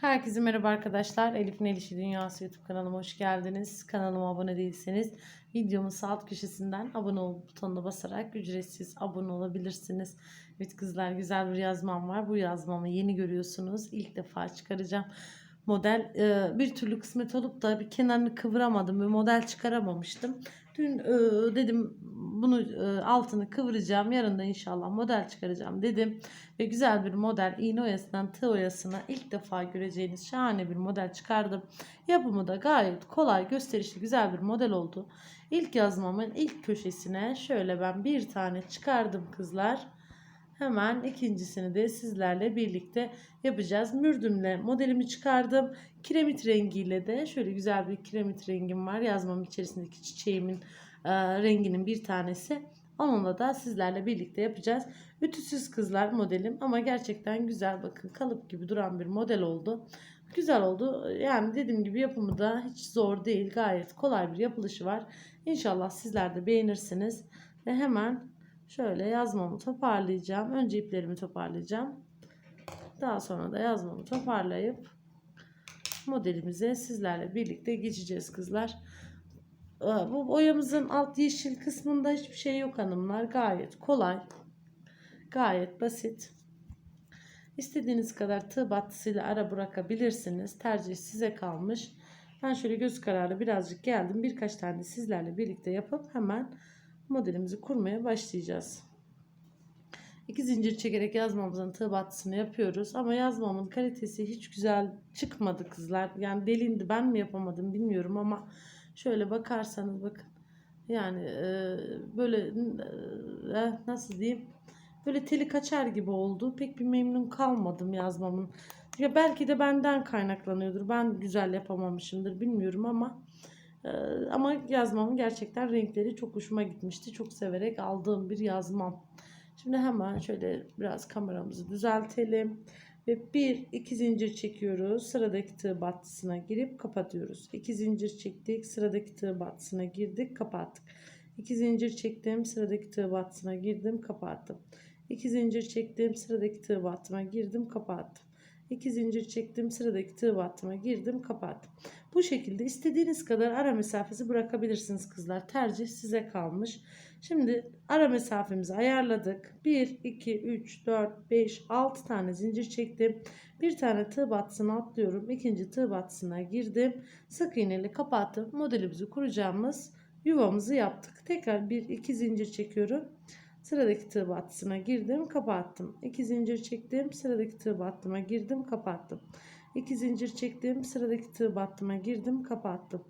Herkese merhaba arkadaşlar. Elif'in El İşi Dünyası YouTube kanalıma hoş geldiniz. Kanalıma abone değilseniz videomun sağ alt köşesinden abone ol butonuna basarak ücretsiz abone olabilirsiniz. Evet kızlar güzel bir yazmam var. Bu yazmamı yeni görüyorsunuz. İlk defa çıkaracağım. Model e, bir türlü kısmet olup da bir kenarını kıvıramadım ve model çıkaramamıştım. Dün e, dedim bunu e, altını kıvıracağım. Yarın da inşallah model çıkaracağım dedim. Ve güzel bir model iğne oyasından tığ oyasına ilk defa göreceğiniz şahane bir model çıkardım. Yapımı da gayet kolay, gösterişli, güzel bir model oldu. İlk yazmamın ilk köşesine şöyle ben bir tane çıkardım kızlar. Hemen ikincisini de sizlerle birlikte yapacağız. Mürdümle modelimi çıkardım. Kiremit rengiyle de şöyle güzel bir kiremit rengim var. Yazmamın içerisindeki çiçeğimin e, renginin bir tanesi. Onunla da sizlerle birlikte yapacağız. Ütüsüz kızlar modelim ama gerçekten güzel bakın kalıp gibi duran bir model oldu. Güzel oldu. Yani dediğim gibi yapımı da hiç zor değil. Gayet kolay bir yapılışı var. İnşallah sizler de beğenirsiniz. Ve hemen şöyle yazmamı toparlayacağım. Önce iplerimi toparlayacağım. Daha sonra da yazmamı toparlayıp modelimize sizlerle birlikte geçeceğiz kızlar. Bu boyamızın alt yeşil kısmında hiçbir şey yok hanımlar. Gayet kolay. Gayet basit. İstediğiniz kadar tığ battısıyla ara bırakabilirsiniz. Tercih size kalmış. Ben şöyle göz kararı birazcık geldim. Birkaç tane sizlerle birlikte yapıp hemen modelimizi kurmaya başlayacağız. İki zincir çekerek yazmamızın tığ battısını yapıyoruz. Ama yazmamın kalitesi hiç güzel çıkmadı kızlar. Yani delindi ben mi yapamadım bilmiyorum ama şöyle bakarsanız bakın. Yani e, böyle e, nasıl diyeyim böyle teli kaçar gibi oldu. Pek bir memnun kalmadım yazmamın. Ya belki de benden kaynaklanıyordur. Ben güzel yapamamışımdır bilmiyorum ama e, ama yazmamın gerçekten renkleri çok hoşuma gitmişti. Çok severek aldığım bir yazmam. Şimdi hemen şöyle biraz kameramızı düzeltelim. Ve bir iki zincir çekiyoruz. Sıradaki tığ battısına girip kapatıyoruz. İki zincir çektik. Sıradaki tığ battısına girdik. Kapattık. İki zincir çektim. Sıradaki tığ battısına girdim. Kapattım. İki zincir çektim. Sıradaki tığ battıma girdim. Kapattım. İki zincir çektim. Sıradaki tığ battıma girdim. Kapattım. Bu şekilde istediğiniz kadar ara mesafesi bırakabilirsiniz kızlar. Tercih size kalmış. Şimdi ara mesafemizi ayarladık. 1, 2, 3, 4, 5, 6 tane zincir çektim. Bir tane tığ battısına atlıyorum. İkinci tığ battısına girdim. Sık iğneyle kapattım. Modelimizi kuracağımız yuvamızı yaptık. Tekrar 1, 2 zincir çekiyorum. Sıradaki tığ battısına girdim, kapattım. 2 zincir çektim, sıradaki tığ battıma girdim, kapattım. 2 zincir çektim, sıradaki tığ battıma girdim, kapattım.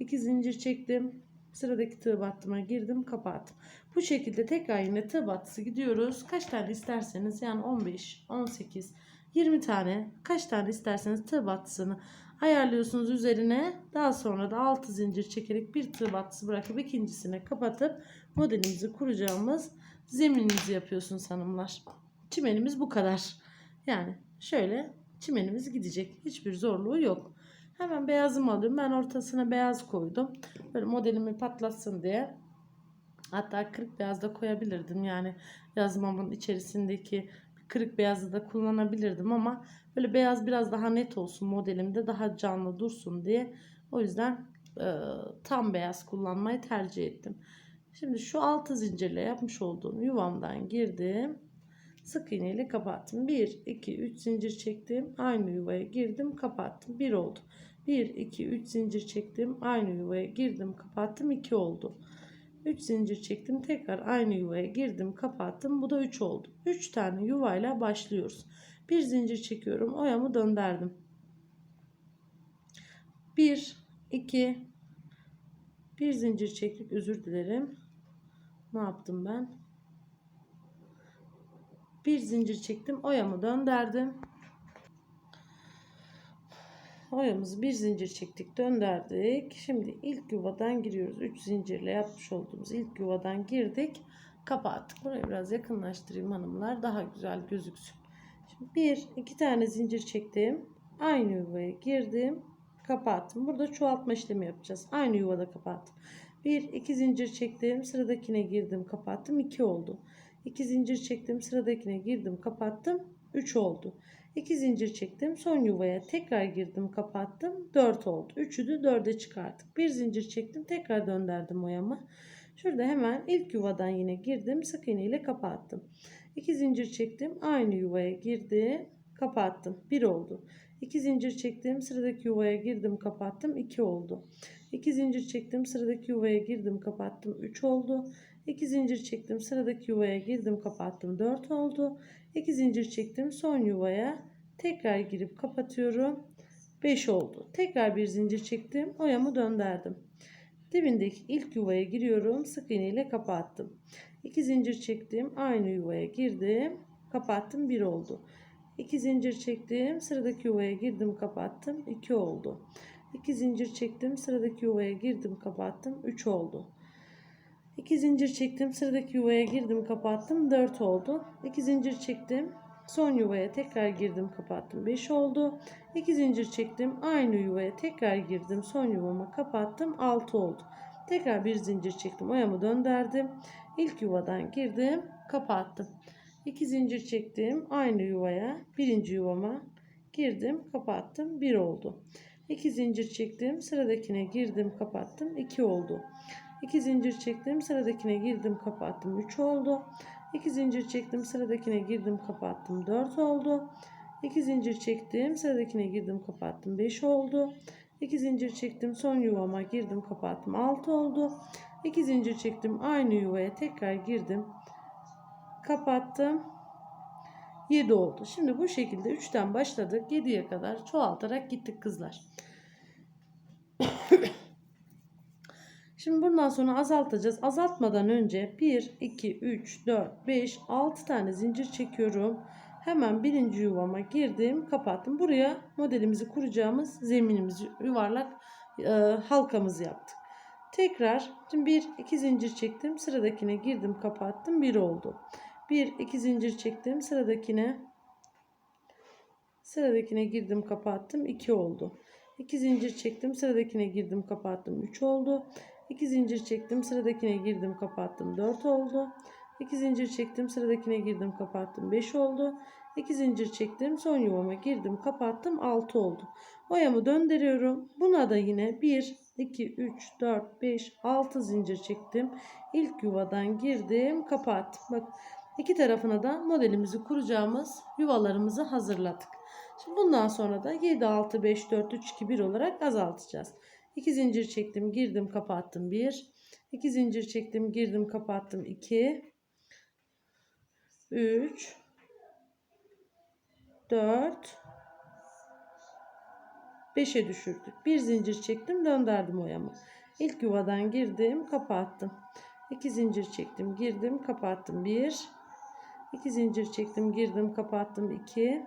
2 zincir çektim, sıradaki tığ battıma girdim, kapattım. Bu şekilde tekrar yine tığ battısı gidiyoruz. Kaç tane isterseniz yani 15, 18, 20 tane kaç tane isterseniz tığ battısını ayarlıyorsunuz üzerine. Daha sonra da 6 zincir çekerek bir tığ battısı bırakıp ikincisine kapatıp modelimizi kuracağımız zeminimizi yapıyorsunuz hanımlar. Çimenimiz bu kadar. Yani şöyle çimenimiz gidecek. Hiçbir zorluğu yok. Hemen beyazımı alıyorum. Ben ortasına beyaz koydum. Böyle modelimi patlatsın diye. Hatta kırık beyaz da koyabilirdim. Yani yazmamın içerisindeki kırık beyazı da kullanabilirdim ama böyle beyaz biraz daha net olsun modelimde daha canlı dursun diye. O yüzden e, tam beyaz kullanmayı tercih ettim. Şimdi şu altı zincirle yapmış olduğum yuvamdan girdim. Sık iğne ile kapattım. 1, 2, 3 zincir çektim. Aynı yuvaya girdim kapattım. 1 oldu. 1, 2, 3 zincir çektim. Aynı yuvaya girdim kapattım. 2 oldu. 3 zincir çektim. Tekrar aynı yuvaya girdim kapattım. Bu da 3 oldu. 3 tane yuvayla başlıyoruz. Bir zincir çekiyorum. Oyamı döndürdüm. 1, 2, bir zincir çektik. Özür dilerim. Ne yaptım ben? Bir zincir çektim. Oyamı döndürdüm. Oyamızı bir zincir çektik. Döndürdük. Şimdi ilk yuvadan giriyoruz. 3 zincirle yapmış olduğumuz ilk yuvadan girdik. Kapattık. Burayı biraz yakınlaştırayım hanımlar. Daha güzel gözüksün. Şimdi bir, iki tane zincir çektim. Aynı yuvaya girdim. Kapattım. Burada çoğaltma işlemi yapacağız. Aynı yuvada kapattım. 1 2 zincir çektim sıradakine girdim kapattım 2 oldu 2 zincir çektim sıradakine girdim kapattım 3 oldu 2 zincir çektim. Son yuvaya tekrar girdim, kapattım. 4 oldu. 3'ü de 4'e çıkarttık. Bir zincir çektim. Tekrar döndürdüm oyamı. Şurada hemen ilk yuvadan yine girdim. Sık iğne ile kapattım. 2 zincir çektim. Aynı yuvaya girdim. Kapattım. 1 oldu. 2 zincir çektim. Sıradaki yuvaya girdim. Kapattım. 2 oldu. 2 zincir çektim. Sıradaki yuvaya girdim. Kapattım. 3 oldu. 2 zincir çektim. Sıradaki yuvaya girdim. Kapattım. 4 oldu. 2 zincir çektim. Son yuvaya tekrar girip kapatıyorum. 5 oldu. Tekrar bir zincir çektim. Oyamı döndürdüm. Dibindeki ilk yuvaya giriyorum. Sık iğne ile kapattım. 2 zincir çektim. Aynı yuvaya girdim. Kapattım. 1 oldu. 2 zincir çektim. Sıradaki yuvaya girdim. Kapattım. 2 oldu. 2 zincir çektim. Sıradaki yuvaya girdim. Kapattım. 3 oldu. 2 zincir çektim. Sıradaki yuvaya girdim. Kapattım. 4 oldu. 2 zincir çektim. Son yuvaya tekrar girdim. Kapattım. 5 oldu. 2 zincir çektim. Aynı yuvaya tekrar girdim. Son yuvama kapattım. 6 oldu. Tekrar bir zincir çektim. Oyamı döndürdüm. İlk yuvadan girdim. Kapattım. 2 zincir çektim. Aynı yuvaya birinci yuvama girdim. Kapattım. 1 oldu. 2 zincir çektim. Sıradakine girdim. Kapattım. 2 oldu. 2 zincir çektim. Sıradakine girdim. Kapattım. 3 oldu. 2 zincir çektim. Sıradakine girdim. Kapattım. 4 oldu. 2 zincir çektim. Sıradakine girdim. Kapattım. 5 oldu. 2 zincir çektim. Son yuvama girdim. Kapattım. 6 oldu. 2 zincir çektim. Aynı yuvaya tekrar girdim. Kapattım. 7 oldu. Şimdi bu şekilde 3'ten başladık. 7'ye kadar çoğaltarak gittik kızlar. Şimdi bundan sonra azaltacağız. Azaltmadan önce 1, 2, 3, 4, 5, 6 tane zincir çekiyorum. Hemen birinci yuvama girdim, kapattım. Buraya modelimizi kuracağımız zeminimizi yuvarlak e, halkamızı yaptık. Tekrar şimdi 1, 2 zincir çektim. Sıradakine girdim, kapattım. 1 oldu. 1, 2 zincir çektim. Sıradakine sıradakine girdim, kapattım. 2 oldu. 2 zincir çektim. Sıradakine girdim, kapattım. 3 oldu. 2 zincir çektim. Sıradakine girdim, kapattım. 4 oldu. 2 zincir çektim. Sıradakine girdim, kapattım. 5 oldu. 2 zincir çektim. Son yuvama girdim, kapattım. 6 oldu. Oyamı döndürüyorum. Buna da yine 1, 2, 3, 4, 5, 6 zincir çektim. İlk yuvadan girdim, kapattım. Bak iki tarafına da modelimizi kuracağımız yuvalarımızı hazırladık. Şimdi bundan sonra da 7, 6, 5, 4, 3, 2, 1 olarak azaltacağız. 2 zincir çektim, girdim, kapattım. 1. 2 zincir çektim, girdim, kapattım. 2. 3. 4. 5'e düşürdük. Bir zincir çektim, döndürdüm oyamı. İlk yuvadan girdim, kapattım. 2 zincir çektim, girdim, kapattım. 1. 2 zincir çektim, girdim, kapattım. 2.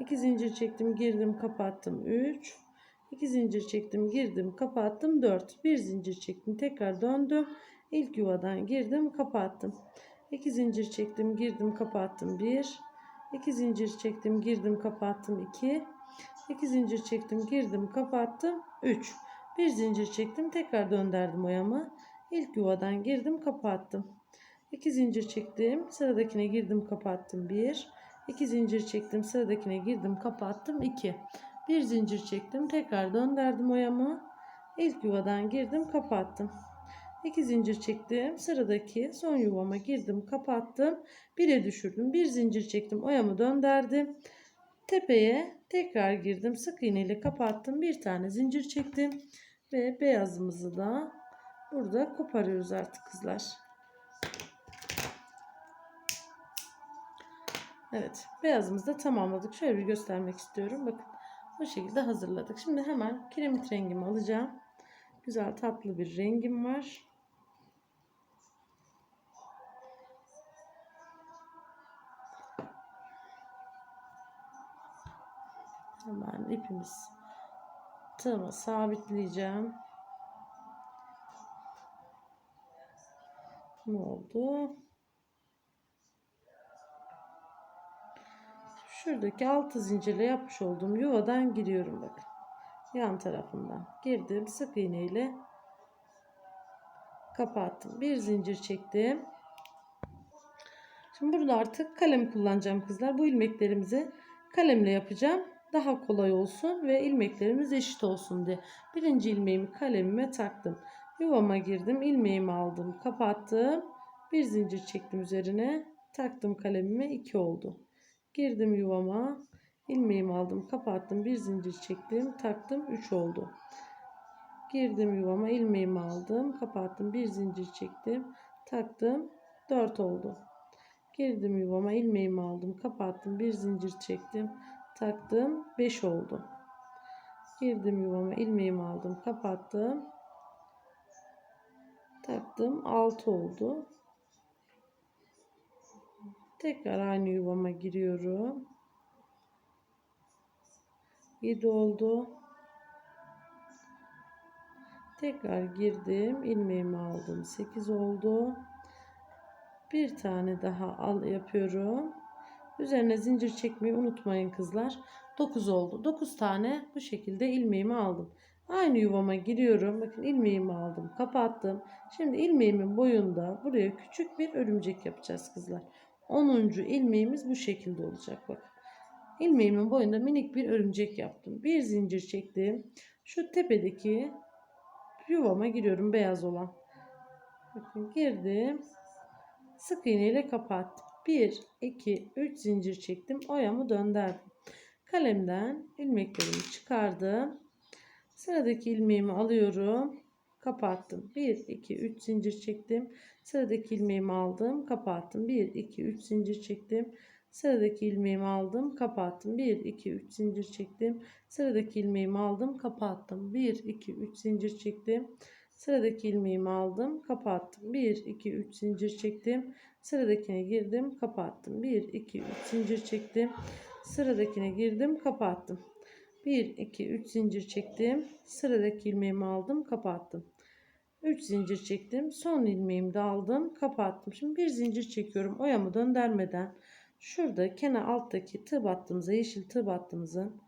2 zincir çektim, girdim, kapattım. 3. 2 zincir çektim, girdim, kapattım. 4. Bir zincir çektim, tekrar döndüm. İlk yuvadan girdim, kapattım. 2 zincir çektim, girdim, kapattım. 1. 2 zincir çektim, girdim, kapattım. 2. 2 zincir çektim, girdim, kapattım. 3. Bir zincir çektim, tekrar döndürdüm oyamı. İlk yuvadan girdim, kapattım. 2 zincir çektim, sıradakine girdim, kapattım. 1. 2 zincir çektim, sıradakine girdim, kapattım. 2. Bir zincir çektim, tekrar döndürdüm oyamı. İlk yuvadan girdim, kapattım. 2 zincir çektim. Sıradaki son yuvama girdim, kapattım. 1'e düşürdüm. Bir zincir çektim, oyamı döndürdüm. Tepeye tekrar girdim. Sık iğne ile kapattım. Bir tane zincir çektim ve beyazımızı da burada koparıyoruz artık kızlar. Evet, beyazımızı da tamamladık. Şöyle bir göstermek istiyorum. Bakın bu şekilde hazırladık. Şimdi hemen kiremit rengimi alacağım. Güzel tatlı bir rengim var. Hemen ipimiz tığıma sabitleyeceğim. Ne oldu? Şuradaki altı zincirle yapmış olduğum yuvadan giriyorum bakın. Yan tarafından girdim sık iğne ile kapattım. Bir zincir çektim. Şimdi burada artık kalem kullanacağım kızlar. Bu ilmeklerimizi kalemle yapacağım. Daha kolay olsun ve ilmeklerimiz eşit olsun diye. Birinci ilmeğimi kalemime taktım. Yuvama girdim. ilmeğimi aldım. Kapattım. Bir zincir çektim üzerine. Taktım kalemime 2 oldu. Girdim yuvama. ilmeğimi aldım. Kapattım. Bir zincir çektim. Taktım 3 oldu. Girdim yuvama. ilmeğimi aldım. Kapattım. Bir zincir çektim. Taktım. 4 oldu. Girdim yuvama. ilmeğimi aldım. Kapattım. Bir zincir çektim. Taktım. 5 oldu. Girdim yuvama. ilmeğimi aldım. Kapattım. Taktım. 6 oldu. Tekrar aynı yuvama giriyorum. 7 oldu. Tekrar girdim. ilmeğimi aldım. 8 oldu. Bir tane daha al yapıyorum. Üzerine zincir çekmeyi unutmayın kızlar. 9 oldu. 9 tane bu şekilde ilmeğimi aldım. Aynı yuvama giriyorum. Bakın ilmeğimi aldım. Kapattım. Şimdi ilmeğimin boyunda buraya küçük bir örümcek yapacağız kızlar. 10. ilmeğimiz bu şekilde olacak. Bak. İlmeğimin boyunda minik bir örümcek yaptım. Bir zincir çektim. Şu tepedeki yuvama giriyorum beyaz olan. Bakın girdim. Sık iğne ile kapattım. 1, 2, 3 zincir çektim. Oyamı döndürdüm. Kalemden ilmeklerimi çıkardım. Sıradaki ilmeğimi alıyorum. Kapattım. 1, 2, 3 zincir çektim. Sıradaki ilmeğimi aldım. Kapattım. 1, 2, 3 zincir çektim. Sıradaki ilmeğimi aldım. Kapattım. 1, 2, 3 zincir çektim. Sıradaki ilmeğimi aldım. Kapattım. 1, 2, 3 zincir çektim. Sıradaki ilmeğimi aldım. Kapattım. 1, 2, 3 zincir çektim. Sıradakine girdim. Kapattım. 1, 2, 3 zincir çektim. Sıradakine girdim. Kapattım. 1, 2, 3 zincir çektim. Sıradaki ilmeğimi aldım. Kapattım. 3 zincir çektim. Son ilmeğimi de aldım. Kapattım. Şimdi bir zincir çekiyorum. Oyamı döndürmeden. Şurada kenar alttaki tığ battığımıza yeşil tığ battığımızın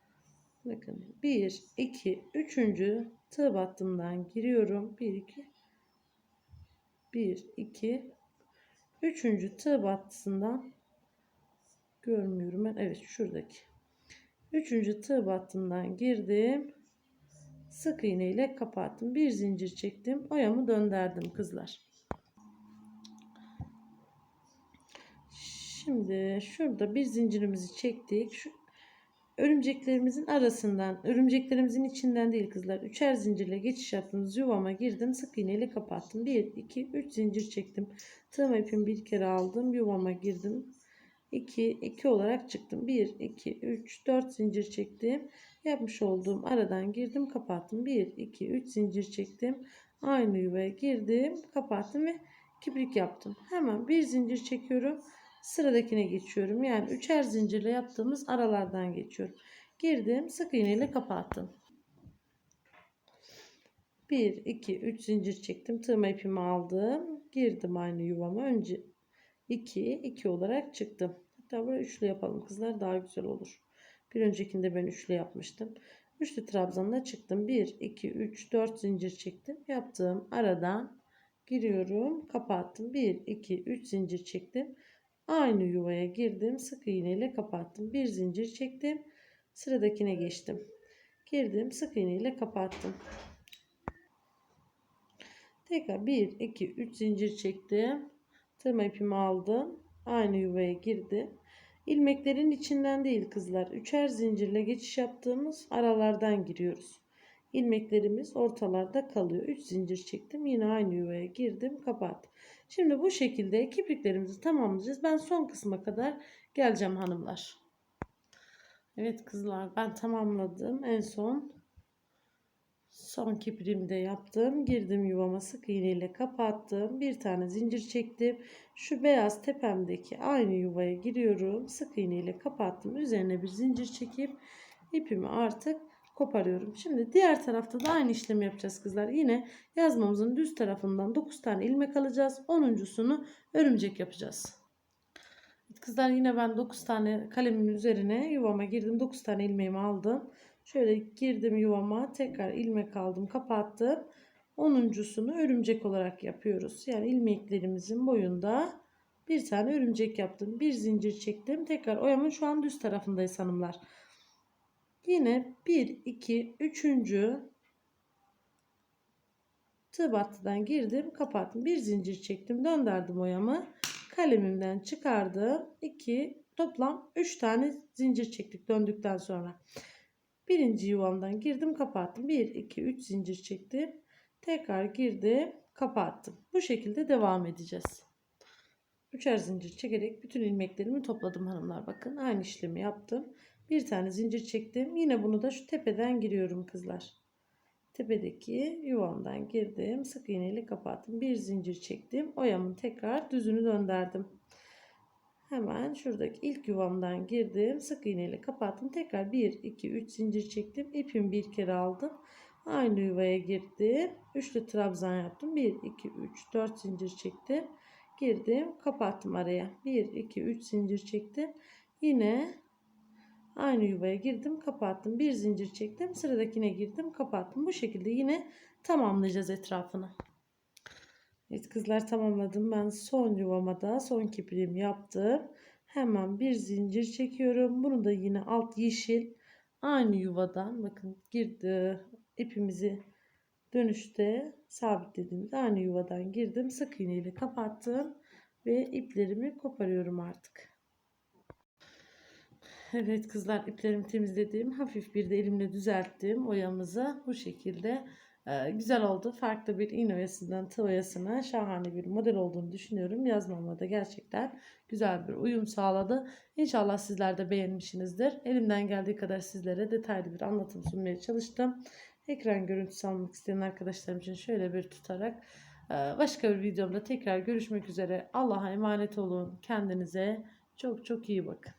bakın 1 2 3. tığ battığımdan giriyorum. 1 2 1 2 3. tığ battısından görmüyorum ben. Evet şuradaki. 3. tığ battımdan girdim. Sık iğne ile kapattım. Bir zincir çektim. Oyamı döndürdüm kızlar. Şimdi şurada bir zincirimizi çektik. Şu örümceklerimizin arasından, örümceklerimizin içinden değil kızlar. Üçer zincirle geçiş yaptığımız yuvama girdim. Sık iğne ile kapattım. 1, 2, 3 zincir çektim. Tığım ipimi bir kere aldım. Yuvama girdim. 2, 2 olarak çıktım. 1, 2, 3, 4 zincir çektim. Yapmış olduğum aradan girdim kapattım. 1, 2, 3 zincir çektim. Aynı yuvaya girdim kapattım ve kibrik yaptım. Hemen bir zincir çekiyorum. Sıradakine geçiyorum. Yani üçer zincirle yaptığımız aralardan geçiyorum. Girdim sık iğne ile kapattım. 1, 2, 3 zincir çektim. Tığma ipimi aldım. Girdim aynı yuvama. Önce 2, 2 olarak çıktım. Hatta buraya üçlü yapalım kızlar daha güzel olur. Bir öncekinde ben üçlü yapmıştım. Üçlü trabzanla çıktım. 1, 2, 3, 4 zincir çektim. Yaptığım aradan giriyorum. Kapattım. 1, 2, 3 zincir çektim. Aynı yuvaya girdim. Sık iğne ile kapattım. Bir zincir çektim. Sıradakine geçtim. Girdim. Sık iğne ile kapattım. Tekrar 1, 2, 3 zincir çektim. Tırma ipimi aldım. Aynı yuvaya girdim. İlmeklerin içinden değil kızlar. Üçer zincirle geçiş yaptığımız aralardan giriyoruz. İlmeklerimiz ortalarda kalıyor. 3 zincir çektim. Yine aynı yuvaya girdim. Kapattım. Şimdi bu şekilde kipriklerimizi tamamlayacağız. Ben son kısma kadar geleceğim hanımlar. Evet kızlar ben tamamladım. En son son kipriğimi de yaptım. Girdim yuvama sık iğneyle kapattım. Bir tane zincir çektim. Şu beyaz tepemdeki aynı yuvaya giriyorum. Sık iğneyle kapattım. Üzerine bir zincir çekip ipimi artık koparıyorum. Şimdi diğer tarafta da aynı işlemi yapacağız kızlar. Yine yazmamızın düz tarafından 9 tane ilmek alacağız. 10.sunu örümcek yapacağız. Kızlar yine ben 9 tane kalemimin üzerine yuvama girdim. 9 tane ilmeğimi aldım. Şöyle girdim yuvama tekrar ilmek aldım kapattım. 10.sunu örümcek olarak yapıyoruz. Yani ilmeklerimizin boyunda Bir tane örümcek yaptım. Bir zincir çektim. Tekrar oyamın şu an düz tarafındayız hanımlar. Yine 1, 2, 3. tığ battıdan girdim. Kapattım. Bir zincir çektim. Döndürdüm oyamı. Kalemimden çıkardım. 2 toplam 3 tane zincir çektik döndükten sonra. Birinci yuvamdan girdim kapattım. 1, 2, 3 zincir çektim. Tekrar girdim kapattım. Bu şekilde devam edeceğiz. Üçer zincir çekerek bütün ilmeklerimi topladım hanımlar. Bakın aynı işlemi yaptım. Bir tane zincir çektim. Yine bunu da şu tepeden giriyorum kızlar. Tepedeki yuvamdan girdim. Sık iğneyle kapattım. Bir zincir çektim. Oyamın tekrar düzünü döndürdüm. Hemen şuradaki ilk yuvamdan girdim. Sık iğneyle kapattım. Tekrar 1, 2, 3 zincir çektim. İpimi bir kere aldım. Aynı yuvaya girdim. Üçlü trabzan yaptım. 1, 2, 3, 4 zincir çektim. Girdim. Kapattım araya. 1, 2, 3 zincir çektim. Yine aynı yuvaya girdim. Kapattım. Bir zincir çektim. Sıradakine girdim. Kapattım. Bu şekilde yine tamamlayacağız etrafını. Evet kızlar tamamladım. Ben son yuvama da son kipriğimi yaptım. Hemen bir zincir çekiyorum. Bunu da yine alt yeşil aynı yuvadan bakın girdi ipimizi dönüşte sabitlediğimde aynı yuvadan girdim. Sık iğne ile kapattım ve iplerimi koparıyorum artık. Evet kızlar iplerimi temizledim. Hafif bir de elimle düzelttim oyamızı. Bu şekilde ee, güzel oldu. Farklı bir tığ oyasına şahane bir model olduğunu düşünüyorum. Yazmama da gerçekten güzel bir uyum sağladı. İnşallah sizler de beğenmişsinizdir. Elimden geldiği kadar sizlere detaylı bir anlatım sunmaya çalıştım. Ekran görüntüsü almak isteyen arkadaşlarım için şöyle bir tutarak e, başka bir videomda tekrar görüşmek üzere. Allah'a emanet olun. Kendinize çok çok iyi bakın.